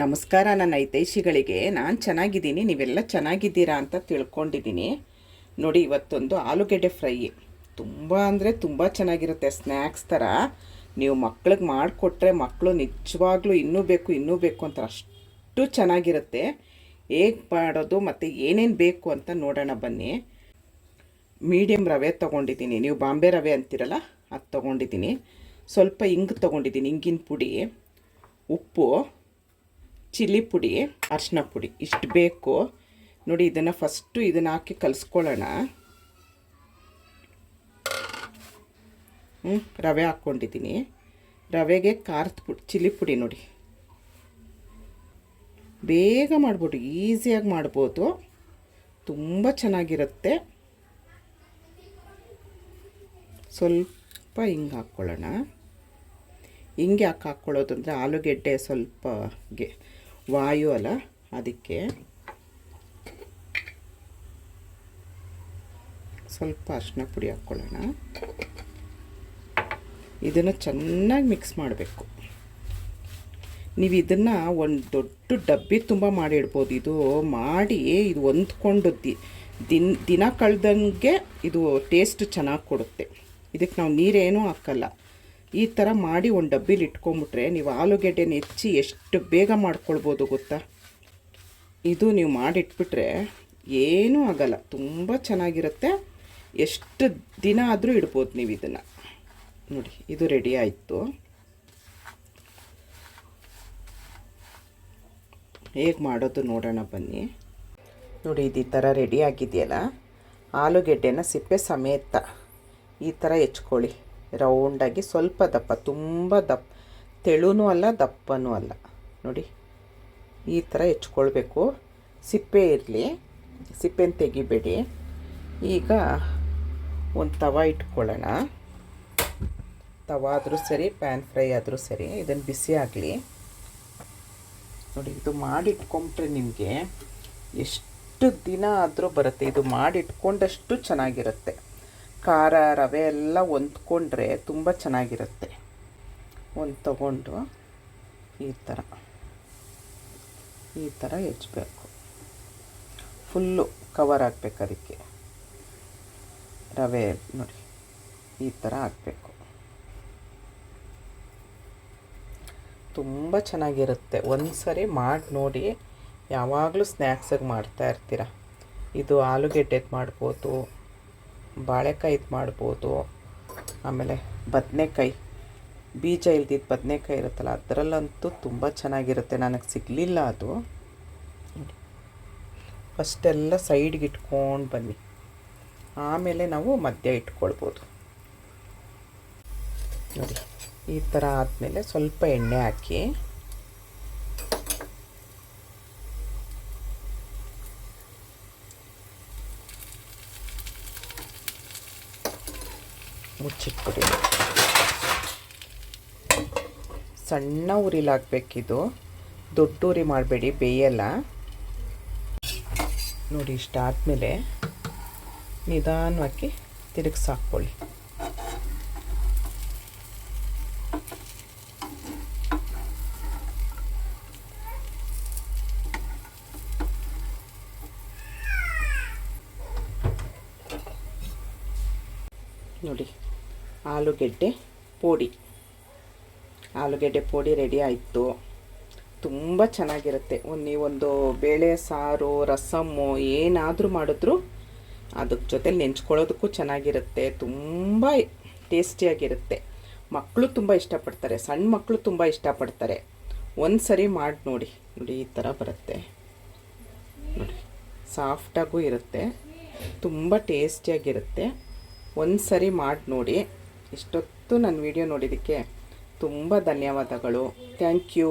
ನಮಸ್ಕಾರ ನನ್ನ ಹಿತೈಷಿಗಳಿಗೆ. ನಾನು ಚೆನ್ನಾಗಿದ್ದೀನಿ, ನೀವೆಲ್ಲ ಚೆನ್ನಾಗಿದ್ದೀರಾ ಅಂತ ತಿಳ್ಕೊಂಡಿದ್ದೀನಿ. ನೋಡಿ, ಇವತ್ತೊಂದು ಆಲೂಗೆಡ್ಡೆ ಫ್ರೈ. ತುಂಬ ಅಂದರೆ ತುಂಬ ಚೆನ್ನಾಗಿರುತ್ತೆ, ಸ್ನ್ಯಾಕ್ಸ್ ಥರ. ನೀವು ಮಕ್ಳಿಗೆ ಮಾಡಿಕೊಟ್ರೆ ಮಕ್ಕಳು ನಿಜವಾಗ್ಲೂ ಇನ್ನೂ ಬೇಕು ಇನ್ನೂ ಬೇಕು ಅಂತ ಅಷ್ಟು ಚೆನ್ನಾಗಿರುತ್ತೆ. ಹೇಗೆ ಮಾಡೋದು ಮತ್ತು ಏನೇನು ಬೇಕು ಅಂತ ನೋಡೋಣ ಬನ್ನಿ. ಮೀಡಿಯಮ್ ರವೆ ತೊಗೊಂಡಿದ್ದೀನಿ. ನೀವು ಬಾಂಬೆ ರವೆ ಅಂತೀರಲ್ಲ, ಅದು ತೊಗೊಂಡಿದ್ದೀನಿ. ಸ್ವಲ್ಪ ಹಿಂಗೆ ತೊಗೊಂಡಿದ್ದೀನಿ ಹಿಂಗಿನ ಪುಡಿ. ಉಪ್ಪು. ಚಿಲ್ಲಿ ಪುಡಿ, ಅರಿಶಿನ ಪುಡಿ, ಇಷ್ಟು ಬೇಕು. ನೋಡಿ, ಇದನ್ನು ಫಸ್ಟು ಇದನ್ನು ಹಾಕಿ ಕಲಿಸ್ಕೊಳ್ಳೋಣ. ಹ್ಞೂ ರವೆ ಹಾಕ್ಕೊಂಡಿದ್ದೀನಿ. ರವೆಗೆ ಖಾರದ ಪುಡಿ, ಚಿಲ್ಲಿ ಪುಡಿ ನೋಡಿ. ಬೇಗ ಮಾಡ್ಬೋದು, ಈಸಿಯಾಗಿ ಮಾಡ್ಬೋದು. ತುಂಬ ಚೆನ್ನಾಗಿರುತ್ತೆ. ಸ್ವಲ್ಪ ಹಿಂಗೆ ಹಾಕ್ಕೊಳ್ಳೋಣ. ಹಿಂಗೆ ಯಾಕೆ ಹಾಕ್ಕೊಳ್ಳೋದು ಅಂದರೆ ಆಲೂಗೆಡ್ಡೆ ಸ್ವಲ್ಪ ಗೆ, ವಾಯು ಅಲ್ಲ, ಅದಕ್ಕೆ ಸ್ವಲ್ಪ ಅರಿಶಿನ ಪುಡಿ ಹಾಕ್ಕೊಳ್ಳೋಣ. ಇದನ್ನು ಚೆನ್ನಾಗಿ ಮಿಕ್ಸ್ ಮಾಡಬೇಕು. ನೀವು ಇದನ್ನು ಒಂದು ದೊಡ್ಡ ಡಬ್ಬಿ ತುಂಬ ಮಾಡಿಡ್ಬೋದು ಇದು ಮಾಡಿ ಇದು ಹೊಂದ್ಕೊಂಡು ದಿ, ದಿನ ದಿನ ಕಳೆದಂಗೆ ಇದು ಟೇಸ್ಟ್ ಚೆನ್ನಾಗಿ ಕೊಡುತ್ತೆ. ಇದಕ್ಕೆ ನಾವು ನೀರೇನೂ ಹಾಕಲ್ಲ. ಈ ಥರ ಮಾಡಿ ಒಂದು ಡಬ್ಬಿಲಿ ಇಟ್ಕೊಂಬಿಟ್ರೆ ನೀವು ಆಲೂಗೆಡ್ಡೆನ ಹೆಚ್ಚಿ ಎಷ್ಟು ಬೇಗ ಮಾಡ್ಕೊಳ್ಬೋದು ಗೊತ್ತಾ? ಇದು ನೀವು ಮಾಡಿಟ್ಬಿಟ್ರೆ ಏನೂ ಆಗಲ್ಲ. ತುಂಬ ಚೆನ್ನಾಗಿರುತ್ತೆ. ಎಷ್ಟು ದಿನ ಆದರೂ ಇಡ್ಬೋದು ನೀವು ಇದನ್ನು. ನೋಡಿ, ಇದು ರೆಡಿ ಆಯಿತು. ಹೇಗೆ ಮಾಡೋದು ನೋಡೋಣ ಬನ್ನಿ. ನೋಡಿ, ಇದು ಈ ಥರ ರೆಡಿ ಆಗಿದೆಯಲ್ಲ. ಆಲೂಗೆಡ್ಡೆನ ಸಿಪ್ಪೆ ಸಮೇತ ಈ ಥರ ಹೆಚ್ಕೊಳ್ಳಿ. ರೌಂಡಾಗಿ ಸ್ವಲ್ಪ ದಪ್ಪ, ತುಂಬ ದಪ್ಪ. ತೆಳುನೂ ಅಲ್ಲ, ದಪ್ಪನೂ ಅಲ್ಲ. ನೋಡಿ, ಈ ಥರ ಹೆಚ್ಕೊಳ್ಬೇಕು. ಸಿಪ್ಪೆ ಇರಲಿ, ಸಿಪ್ಪೆನ ತೆಗಿಬೇಡಿ. ಈಗ ಒಂದು ತವ ಇಟ್ಕೊಳ್ಳೋಣ. ತವ ಆದರೂ ಸರಿ, ಪ್ಯಾನ್ ಫ್ರೈ ಆದರೂ ಸರಿ ಇದನ್ನು ಬಿಸಿ ಆಗಲಿ. ನೋಡಿ, ಇದು ಮಾಡಿಟ್ಕೊಂಬಿಟ್ರೆ ನಿಮಗೆ ಎಷ್ಟು ದಿನ ಆದರೂ ಬರುತ್ತೆ. ಇದು ಮಾಡಿಟ್ಕೊಂಡಷ್ಟು ಚೆನ್ನಾಗಿರುತ್ತೆ. ಖಾರ, ರವೆ ಎಲ್ಲ ಹೊಂದ್ಕೊಂಡ್ರೆ ತುಂಬ ಚೆನ್ನಾಗಿರುತ್ತೆ. ಒಂದು ತಗೊಂಡು ಈ ಥರ ಈ ಥರ ಹೆಚ್ಬೇಕು. ಫುಲ್ಲು ಕವರ್ ಹಾಕ್ಬೇಕು ಅದಕ್ಕೆ. ರವೆ ನೋಡಿ, ಈ ಥರ ಹಾಕ್ಬೇಕು ತುಂಬ ಚೆನ್ನಾಗಿರುತ್ತೆ. ಒಂದು ಸರಿ ಮಾಡಿ ನೋಡಿ, ಯಾವಾಗಲೂ ಸ್ನ್ಯಾಕ್ಸಾಗಿ ಮಾಡ್ತಾ ಇರ್ತೀರ. ಇದು ಆಲೂಗೆಡ್ಡೆದು ಮಾಡ್ಬೋದು ಬಾಳೆಕಾಯಿದು ಮಾಡ್ಬೋದು. ಆಮೇಲೆ ಬದನೆಕಾಯಿ, ಬೀಜ ಇಲ್ದಿದ್ದು ಬದನೆಕಾಯಿ ಇರುತ್ತಲ್ಲ, ಅದರಲ್ಲಂತೂ ತುಂಬ ಚೆನ್ನಾಗಿರುತ್ತೆ. ನನಗೆ ಸಿಗಲಿಲ್ಲ ಅದು. ಫಸ್ಟೆಲ್ಲ ಸೈಡ್ಗೆ ಇಟ್ಕೊಂಡು ಬನ್ನಿ. ಆಮೇಲೆ ನಾವು ಮಧ್ಯ ಇಟ್ಕೊಳ್ಬೋದು. ನೋಡಿ, ಈ ಥರ ಆದಮೇಲೆ ಸ್ವಲ್ಪ ಎಣ್ಣೆ ಹಾಕಿ ಮುಚ್ಚಿಟ್ಬಿಡಿ. ಸಣ್ಣ ಉರಿಲಿ ಹಾಕ್ಬೇಕಿದು ದೊಡ್ಡ ಉರಿ ಮಾಡಬೇಡಿ ಬೇಯಲ್ಲ. ನೋಡಿ ಇಷ್ಟಾದಮೇಲೆ ನಿಧಾನವಾಗಿ ತಿರುಗಿಸಾಕ್ಕೊಳ್ಳಿ ನೋಡಿ ಆಲೂಗೆಡ್ಡೆ ಪೋಡಿ. ಆಲೂಗೆಡ್ಡೆ ಪೋಡಿ ರೆಡಿ ಆಯಿತು. ತುಂಬ ಚೆನ್ನಾಗಿರುತ್ತೆ. ಒಂದು ನೀವೊಂದು ಬೇಳೆ, ಸಾರು, ರಸಮ್ಮು ಏನಾದರೂ ಮಾಡಿದ್ರು ಅದಕ್ಕೆ ಜೊತೆ ನೆಂಚ್ಕೊಳ್ಳೋದಕ್ಕೂ ಚೆನ್ನಾಗಿರುತ್ತೆ. ತುಂಬ ಟೇಸ್ಟಿಯಾಗಿರುತ್ತೆ. ಮಕ್ಕಳು ತುಂಬ ಇಷ್ಟಪಡ್ತಾರೆ. ಸಣ್ಣ ಮಕ್ಕಳು ತುಂಬ ಇಷ್ಟಪಡ್ತಾರೆ. ಒಂದು ಸರಿ ಮಾಡಿ ನೋಡಿ. ನೋಡಿ, ಈ ಥರ ಬರುತ್ತೆ. ನೋಡಿ, ಸಾಫ್ಟಾಗೂ ಇರುತ್ತೆ. ತುಂಬ ಟೇಸ್ಟಿಯಾಗಿರುತ್ತೆ. ಒಂದು ಸರಿ ಮಾಡಿ ನೋಡಿ. ಇಷ್ಟೊತ್ತು ನನ್ನ ವಿಡಿಯೋ ನೋಡಿದ್ದಕ್ಕೆ ತುಂಬ ಧನ್ಯವಾದಗಳು. Thank you